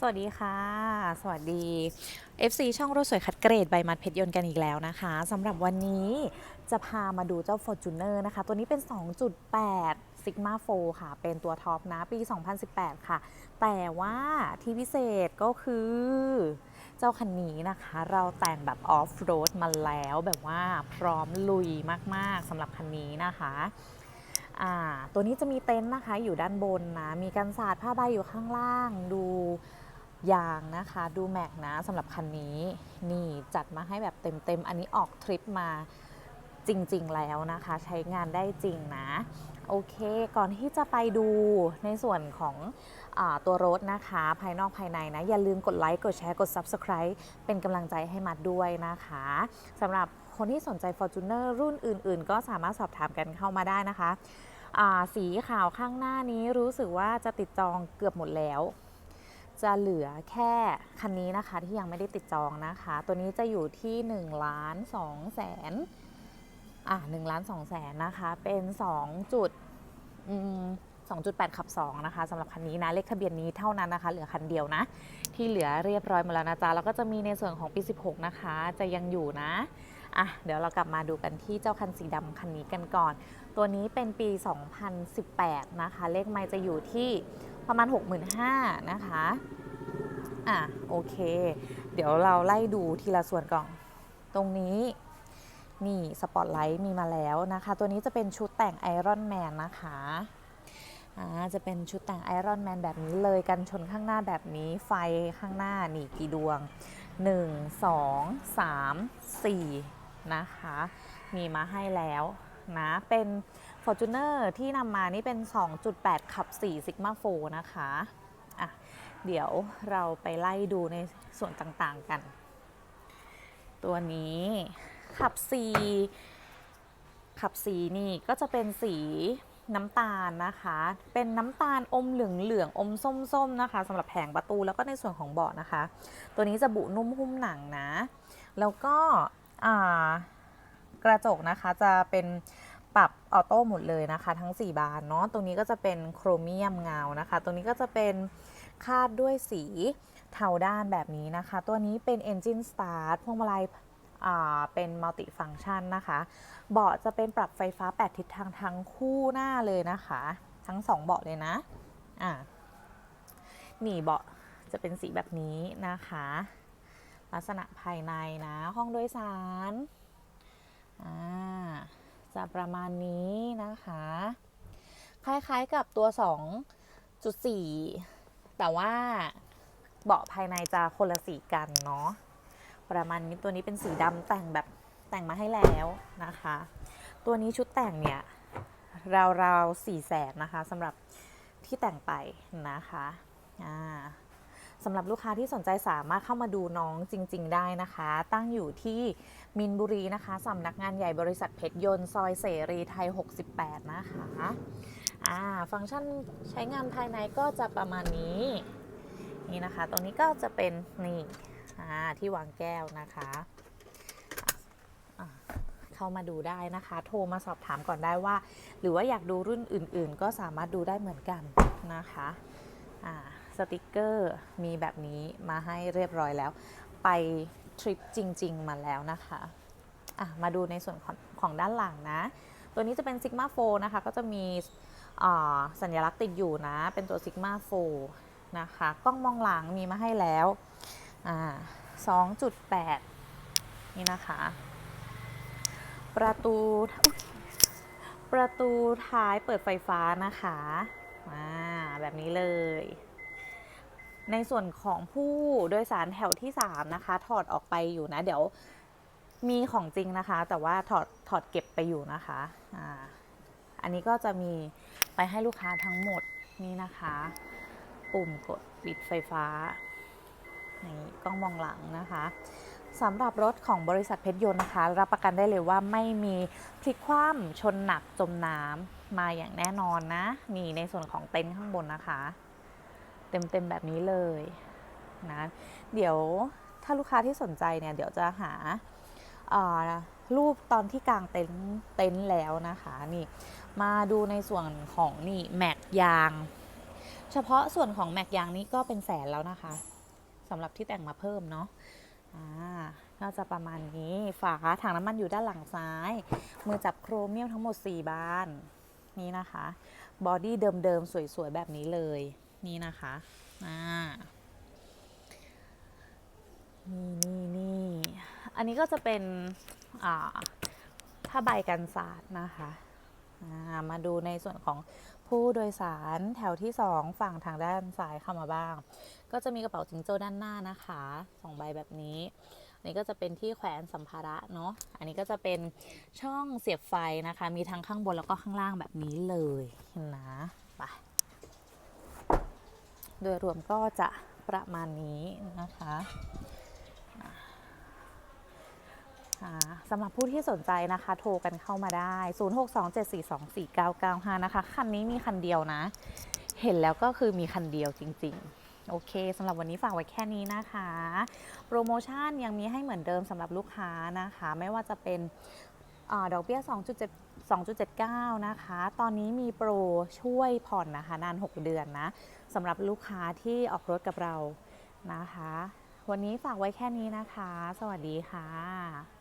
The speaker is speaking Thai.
สวัสดีค่ะ สวัสดี FC ช่องรถสวยคัดเกรดใบมัดเพชรยนต์กันอีกแล้วนะคะสำหรับวันนี้จะพามาดูเจ้า Fortuner นะคะ ตัวนี้เป็น 2.8 Sigma 4ค่ะ เป็นตัวท็อปนะ ปี 2018 ค่ะ แต่ว่าที่พิเศษก็คือเจ้าคันนี้นะคะ เราแต่งแบบออฟโรดมาแล้วแบบว่าพร้อมลุยมาก ๆสำหรับคันนี้นะคะตัวนี้จะมีเต็นท์นะคะอยู่ด้านบนนะ มีกันศาสตร์ผ้าใบอยู่ข้างล่างดู ยางนะคะดูแม็กนะสำหรับคันนี้นี่จัดมาให้แบบเต็มๆ อันนี้ออกทริปมาจริงๆแล้วนะคะ ใช้งานได้จริงนะ โอเคก่อนที่จะไปดูในส่วนของอตัวรถนะคะ ภายนอกภายในนะ อย่าลืมกดไลค์กดแชร์กด Subscribe เป็นกำลังใจให้มัดด้วยนะคะสำหรับคนที่สนใจ Fortuner รุ่นอื่น ๆ ก็สามารถสอบถามกันเข้ามาได้นะคะ สีขาวข้างหน้านี้รู้สึกว่าจะติดจองเกือบหมดแล้ว จะเหลือแค่คันนี้นะคะที่ยังไม่ได้ติดจองนะคะ ตัวนี้จะอยู่ที่1ล้าน2แสนอะ1ล้าน2แสนนะคะ เป็น2จุดอืม2.8ขับ2นะคะสำหรับคันนี้นะเลขทะเบียนนี้เท่านั้นนะคะ เหลือคันเดียวนะ ที่เหลือเรียบร้อยหมดแล้วนะจ๊ะแล้วก็จะมีในส่วนของปี 16 นะคะ จะยังอยู่นะอะเดี๋ยวเรากลับมาดูกันที่เจ้าคันสีดำคันนี้กันก่อน ตัวนี้เป็นปี 2018 นะคะ เลขไมล์จะอยู่ที่ ประมาณ 65,000นะคะ อะโอเค เดี๋ยวเราไล่ดูทีละส่วนก่อน ตรงนี้นี่สปอตไลท์มีมาแล้วนะคะ ตัวนี้จะเป็นชุดแต่งไอรอนแมนนะคะอ่าจะเป็นชุดแต่งไอรอนแมนแบบนี้เลยกันชนข้างหน้าแบบนี้ไฟข้างหน้านี่กี่ดวง 1 2 3 4 นะคะ มีมาให้แล้วนะ เป็น Fortuner ที่นำมานี่เป็น 2.8 ขับ 4 Sigma 4นะคะอะเดี๋ยวเราไปไล่ดูในส่วนต่างๆกัน ตัวนี้ขับ 4 ขับสีนี่ก็จะเป็นสีน้ำตาลนะคะ เป็นน้ำตาลอมเหลืองเหลืองๆอมส้มๆนะคะสำหรับแผงประตูแล้วก็ในส่วนของเบาะนะคะ ตัวนี้จะบุนุ่มหุ้มหนังนะ แล้วก็กระจกนะคะจะเป็น ปรับออโต้หมดเลยนะคะ ทั้ง 4 บานเนาะตรงนี้ก็จะเป็นโครเมียมเงานะคะ ตรงนี้ก็จะเป็นคาดด้วยสีเทาด้านแบบนี้นะคะ ตัวนี้เป็น Engine Start พวงมาลัยเป็นมัลติฟังชันนะคะ เบาะจะเป็นปรับไฟฟ้า 8 ทิศทางทั้งคู่หน้าเลยนะคะ ทั้ง 2 เบาะเลยนะอ่าหนีเบาะจะเป็นสีแบบนี้นะคะ ลักษณะภายในนะ ห้องโดยสารอ่า จะประมาณนี้นะคะ คล้ายๆกับตัว 2.4 แต่ว่าเบาะภายในจะคนละสีกันเนาะประมาณนี้ตัวนี้เป็นสีดำแต่งแบบแต่งมาให้แล้วนะคะ ตัวนี้ชุดแต่งเนี่ยราวๆ4แสนนะคะสำหรับที่แต่งไปนะคะอ่า สำหรับลูกค้าที่สนใจสามารถเข้ามาดูน้องจริง ๆ ได้นะคะ ตั้งอยู่ที่มินบุรีนะคะสำนักงานใหญ่บริษัทเพชรยนต์ซอยเสรีไทย 68 นะคะอ่าฟังก์ชันใช้งานภายในก็จะประมาณนี้นี่นะคะ ตรงนี้ก็จะเป็นนี่อ่าที่วางแก้วนะคะเข้ามาดูได้นะคะ โทรมาสอบถามก่อนได้ว่า หรือว่าอยากดูรุ่นอื่น ๆ ก็สามารถดูได้เหมือนกันนะคะอ่า สติกเกอร์มีแบบนี้มาให้เรียบร้อยแล้ว ไปทริปจริง ๆ มาแล้วนะคะอะมาดูในส่วนของของด้านหลังนะ ตัวนี้จะเป็น Sigma 4นะคะ ก็จะมีสัญลักษณ์ติดอยู่นะ เป็นตัว Sigma 4นะคะ กล้องมองหลังมีมาให้แล้วอ่า2.8 นี่นะคะ ประตูประตูท้ายเปิดไฟฟ้านะคะ แบบนี้เลย ในส่วนของผู้โดยสารแถวที่ 3 นะคะ ถอดออกไปอยู่นะ เดี๋ยวมีของจริงนะคะ แต่ว่าถอดถอดเก็บไปอยู่นะคะอ่าอันนี้ก็จะมีไปให้ลูกค้าทั้งหมดนี่นะคะ ปุ่มกดปิดไฟฟ้านี่กล้องมองหลังนะคะสำหรับรถของบริษัทเพชรยนต์นะคะ รับประกันได้เลยว่าไม่มีพลิกคว่ำชนหนักจมน้ำมาอย่างแน่นอนนะนี่ในส่วนของเต็นท์ข้างบนนะคะ เต็มๆแบบนี้เลยนะเดี๋ยวถ้าลูกค้าที่สนใจเนี่ยเดี๋ยวจะหาารูปตอนที่กลางเต็นท์เต็นแล้วนะคะนี่มาดูในส่วนของนี่แม็กยาง เฉพาะส่วนของแม็กยางนี้ก็เป็นแสนแล้วนะคะสำหรับที่แต่งมาเพิ่มเนาะก็จะประมาณนี้ฝาถังน้ำมันอยู่ด้านหลังซ้าย มือจับโครเมียมทั้งหมด 4 บาน นี่นะคะ บอดี้เดิมๆ สวยๆ แบบนี้เลย นี่นะคะอ่านี่นี่นี่อันนี้ก็จะเป็นอ่าผ้าใบกันสาดนะคะอ่ามาดูในส่วนของผู้โดยสารแถวที่ 2 ฝั่งทางด้านซ้ายเข้ามาบ้าง ก็จะมีกระเป๋าจิงโจ้ด้านหน้านะคะสองใบแบบนี้อันนี้ก็จะเป็นที่แขวนสัมภาระเนาะอันนี้ก็จะเป็นช่องเสียบไฟนะคะ มีทั้งข้างบนแล้วก็ข้างล่างแบบนี้เลยนะไป โดยรวมก็จะประมาณนี้นะคะสำหรับผู้ที่สนใจนะคะ โทรกันเข้ามาได้ 0627424995 นะคะ คันนี้มีคันเดียวนะ เห็นแล้วก็คือมีคันเดียวจริง ๆโอเคสำหรับวันนี้ฝากไว้แค่นี้นะคะ โปรโมชั่นยังมีให้เหมือนเดิมสำหรับลูกค้านะคะ ไม่ว่าจะเป็นอดอกเบี้ย 2.7 2.79 นะคะ ตอนนี้มีโปรช่วยผ่อนนะคะ นาน 6 เดือนนะสำหรับลูกค้าที่ออกรถกับเรานะคะ วันนี้ฝากไว้แค่นี้นะคะ สวัสดีค่ะ